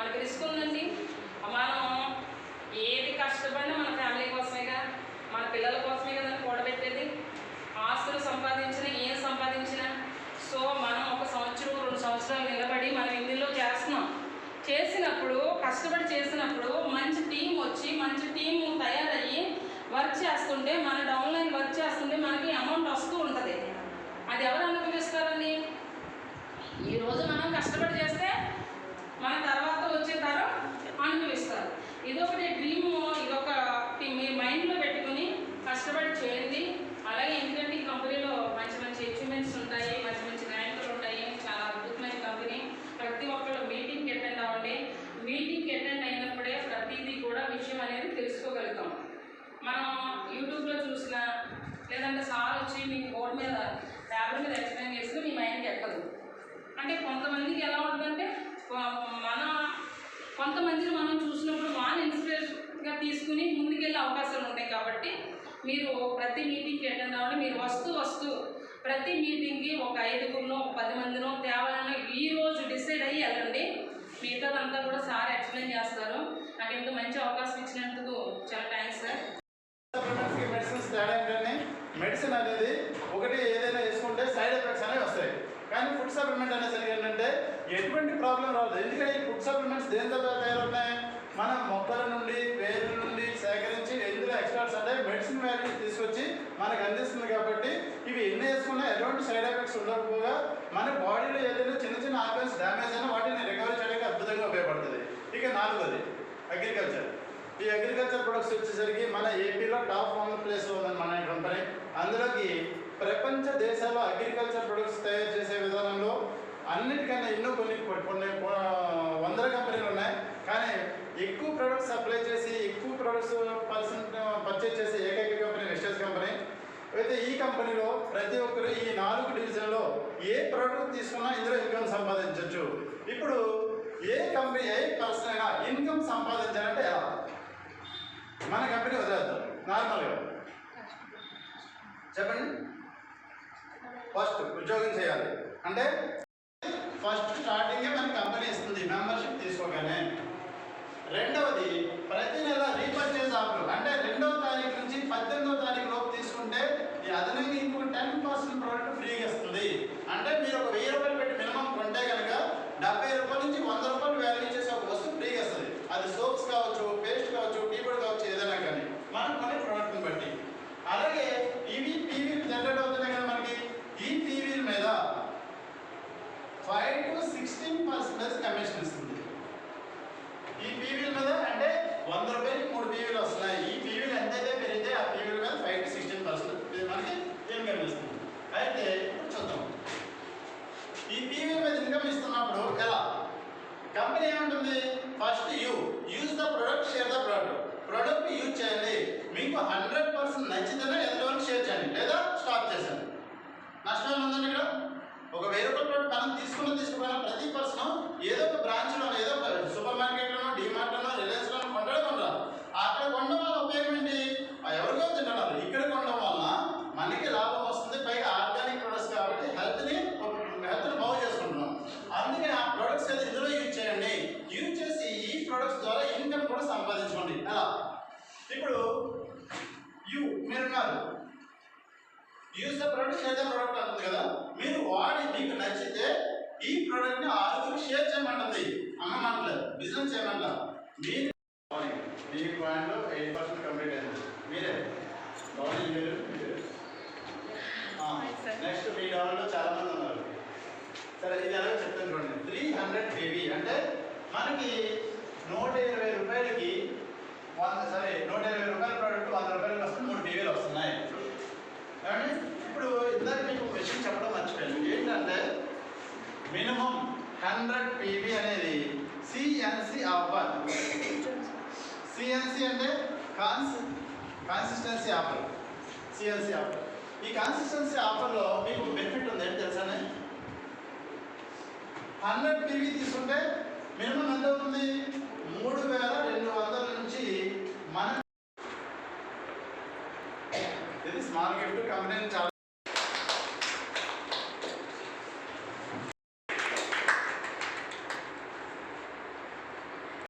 మనకి రిస్క్ ఉందండి. మనం ఏది కష్టపడినా మన ఫ్యామిలీ కోసమే కదా మన పిల్లల కోసమే కదా కూడబెట్టేది. ఆస్తులు సంపాదించిన ఏం సంపాదించినా. సో మనం ఒక సంవత్సరం రెండు సంవత్సరాలు నిలబడి మనం ఇందులో చేస్తున్నాం. చేసినప్పుడు కష్టపడి చేసినప్పుడు మంచి టీం వచ్చి మంచి టీం తయారయ్యి వర్క్ చేస్తుంటే మన డౌన్లైన్ వర్క్ చేస్తుంటే మనకి అమౌంట్ వస్తూ ఉంటుంది. అది ఎవరు అనుభవిస్తారండి? ఈరోజు మనం కష్టపడి చేస్తే మన ఇదొకటి డ్రీమ్ ఇదొక మీ మైండ్లో పెట్టుకుని కష్టపడి చేయండి. అలాగే ఎందుకంటే ఈ కంపెనీలో మంచి మంచి అచీవ్మెంట్స్ ఉంటాయి మంచి మంచి ర్యాంకులు ఉంటాయి చాలా అద్భుతమైన కంపెనీ ప్రతి ఒక్కళ్ళు మీటింగ్కి అటెండ్ అవ్వండి. మీటింగ్కి అటెండ్ అయినప్పుడే ప్రతిదీ కూడా విషయం అనేది తెలుసుకోగలుగుతాం. మనం యూట్యూబ్లో చూసిన లేదంటే సార్ వచ్చి మీ బోర్డు మీద పేపర్ మీద ఎక్స్ప్లెయిన్ చేస్తే మీ మైండ్కి ఎక్కదు. అంటే కొంతమందికి ఎలా ఉంటుందంటే మన కొంతమందిని మనం చూసినప్పుడు వాళ్ళని ఇన్స్పిరేషన్గా తీసుకుని ముందుకెళ్ళే అవకాశాలు ఉంటాయి కాబట్టి మీరు ప్రతి మీటింగ్కి అటెండ్ అవ్వండి. మీరు వస్తూ వస్తూ ప్రతి మీటింగ్కి ఒక ఐదుగురినో ఒక పది మందినో తేవాలని ఈ రోజు డిసైడ్ అయ్యి వెళ్ళండి. మిగతాదంతా కూడా సార్ ఎక్స్ప్లెయిన్ చేస్తారు. నాకు ఇంత మంచి అవకాశం ఇచ్చినందుకు చాలా థ్యాంక్స్ సార్. మెడిసిన్స్ తేడా ఏంటంటే మెడిసిన్ అనేది ఒకటి ఏదైనా వేసుకుంటే సైడ్ ఎఫెక్ట్స్ అనేవి వస్తాయి. కానీ ఫుడ్ సప్లిమెంట్ అనేసరికి ఏంటంటే ఎటువంటి ప్రాబ్లం రాదు ఎందుకంటే ఈ ఫుడ్ సప్లిమెంట్స్ దేనితో తయారవుతాయి మన మొక్కల నుండి వేర్ల నుండి సేకరించి ఎందులో ఎక్స్ట్రాట్స్ అంటే మెడిసిన్ వాల్యూస్ తీసుకొచ్చి మనకు అందిస్తుంది కాబట్టి ఇవి ఎన్ని వేసుకున్నా ఎటువంటి సైడ్ ఎఫెక్ట్స్ ఉండకపోగా మన బాడీలో ఏదైనా చిన్న చిన్న ఆర్గన్స్ డ్యామేజ్ అయినా వాటిని రికవరీ చేయడానికి అద్భుతంగా ఉపయోగపడుతుంది. ఇక నాలుగోది అగ్రికల్చర్ ఈ అగ్రికల్చర్ ప్రొడక్ట్స్ వచ్చేసరికి మన ఏపీలో టాప్ వన్ ప్లేస్ ఉందని మన కంపెనీ అందులోకి ప్రపంచ దేశాల్లో అగ్రికల్చర్ ప్రొడక్ట్స్ తయారు చేసే విధానంలో అన్నిటికన్నా ఎన్నో కొన్ని కొన్ని కొ- వందల కంపెనీలు ఉన్నాయి కానీ ఎక్కువ ప్రొడక్ట్స్ సప్లై చేసి ఎక్కువ ప్రొడక్ట్స్ పర్సెంట్ పర్చేజ్ చేసే ఏకైక కంపెనీ వెస్టర్స్ కంపెనీ అయితే ఈ కంపెనీలో ప్రతి ఒక్కరు ఈ నాలుగు డివిజన్లో ఏ ప్రోడక్ట్ తీసుకున్నా ఇందులో ఇన్కమ్ సంపాదించవచ్చు ఇప్పుడు ఏ కంపెనీ ఏ పర్సన్ అయినా ఇన్కమ్ సంపాదించాలంటే ఎలా? మన కంపెనీ వదిలేద్దాం. నార్మల్గా చెప్పండి. ఫస్ట్ ఉద్యోగం చేయాలి. అంటే ఫస్ట్ స్టార్టింగే మన కంపెనీ ఇస్తుంది? మెంబర్షిప్ తీసుకోగానే. రెండవది ప్రతి నెల రీపర్చేజ్ ఆఫర్ అంటే రెండవ తారీఖు నుంచి పద్దెనిమిదవ తారీఖు లోపు తీసుకుంటే ఈ అదనంగా ఇంకొక టెన్ పర్సెంట్ ప్రోడక్ట్ ఫ్రీగా ఇస్తుంది. అంటే మీరు ఒక వెయ్యి రూపాయలు పెట్టి మినిమం కొంటే కనుక డెబ్బై రూపాయల నుంచి వంద రూపాయలు వాల్యూ చేసే ఒక వస్తువు ఫ్రీగా ఇస్తుంది. అది సోప్స్ కావచ్చు పేస్ట్ కావచ్చు టీ పొడి కావచ్చు ఏదైనా కానీ. మనం కొన్ని ప్రోడక్ట్ని బట్టి. అలాగే ఇవి టీవీలు జనరేట్ అవుతున్నాయి కదా మనకి. ఈ టీవీల మీద five to sixteen percentage commission ఇస్తుంది ఈ పీవీల మీద అంటే వంద రూపాయలు మూడు పీవీలు వస్తున్నాయి. ఈ పీవీలు ఎంతైతే పెరిగితే ఆ పీవీల మీద ఫైవ్ టు సిక్స్టీన్ పర్సెంట్ మనకి ఏం కనిపిస్తుంది? అయితే ఇప్పుడు చూద్దాం. ఈ పీవీ మీద ఇన్కమ్ ఇస్తున్నప్పుడు ఎలా? కంపెనీ ఏమంటుంది? First you use the product share the product product use చేయండి. మీకు హండ్రెడ్ పర్సెంట్ నచ్చితేనే ఎంతవరకు షేర్ చేయండి లేదా స్టాప్ చేసేయండి నష్టం ఏమైనా ఉందండి ఇక్కడ ఒక వెయ్యి రూపాయల ప్రోడక్ట్ మనం తీసుకున్న తీసుకోకపోయినా ప్రతి పర్సన్ ఏదో ఒక బ్రాంచ్లో ఏదో ఒక సూపర్ మార్కెట్లోనో డిమార్ట్లోనో రిలయన్స్లోనో కొంటాడే కొంటారు అక్కడ కొనడం వల్ల ఉపయోగం ఏంటి ఆ ఎవరికో తింటున్నారు ఇక్కడ కొనడం వలన మనకి లాభం వస్తుంది పైగా ఆర్గానిక్ ప్రొడక్ట్స్ కాబట్టి హెల్త్ని హెల్త్ని బాగు చేసుకుంటున్నాం అందుకని ఆ ప్రొడక్ట్స్ ఏదో ఇందులో యూజ్ చేయండి యూజ్ చేసి ఈ ప్రొడక్ట్స్ ద్వారా ఇన్కమ్ కూడా సంపాదించుకోండి ఎలా ఇప్పుడు యూ మీరున్నారు use the product share the product అంటుంది కదా? మీరు వాడి మీకు నచ్చితే ఈ ప్రోడక్ట్ని ఆరుగురు షేర్ చేయమంటుంది. అమ్మమంటలేదు బిజినెస్ చేయమంటారు మీరు మీ పాయింట్లో ఎయిట్ పర్సెంట్ కంప్లీట్ అయింది. మీరే? బాగుంది మీరు? నెక్స్ట్ మీ డౌన్లో చాలా మంది ఉన్నారు. సరే ఇది ఎలా చెప్తాను చూడండి. త్రీ హండ్రెడ్ బేబీ అంటే మనకి నూట ఇరవై రూపాయలకి వంద సరే నూట ఇరవై రూపాయల ప్రోడక్ట్ వంద రూపాయలకి వస్తే మూడు బేబీలు వస్తున్నాయి. ఏమండి? ఇప్పుడు ఇందాక మీకు విషయం చెప్పడం మర్చిపోయాను. ఏంటంటే మినిమం హండ్రెడ్ పీవీ అనేది C N C offer C N C అంటే cons consistency offer C N C offer ఈ కాన్సిస్టెన్సీ ఆఫర్లో మీకు బెనిఫిట్ ఉంది? ఏంటి తెలుసానే హండ్రెడ్ పీవీ తీసుకుంటే మినిమం ఎంత అవుతుంది? మూడు వేల రెండు వందల నుంచి మన ఇది స్మాల్ గిఫ్ట్ కంపెనీ చాలా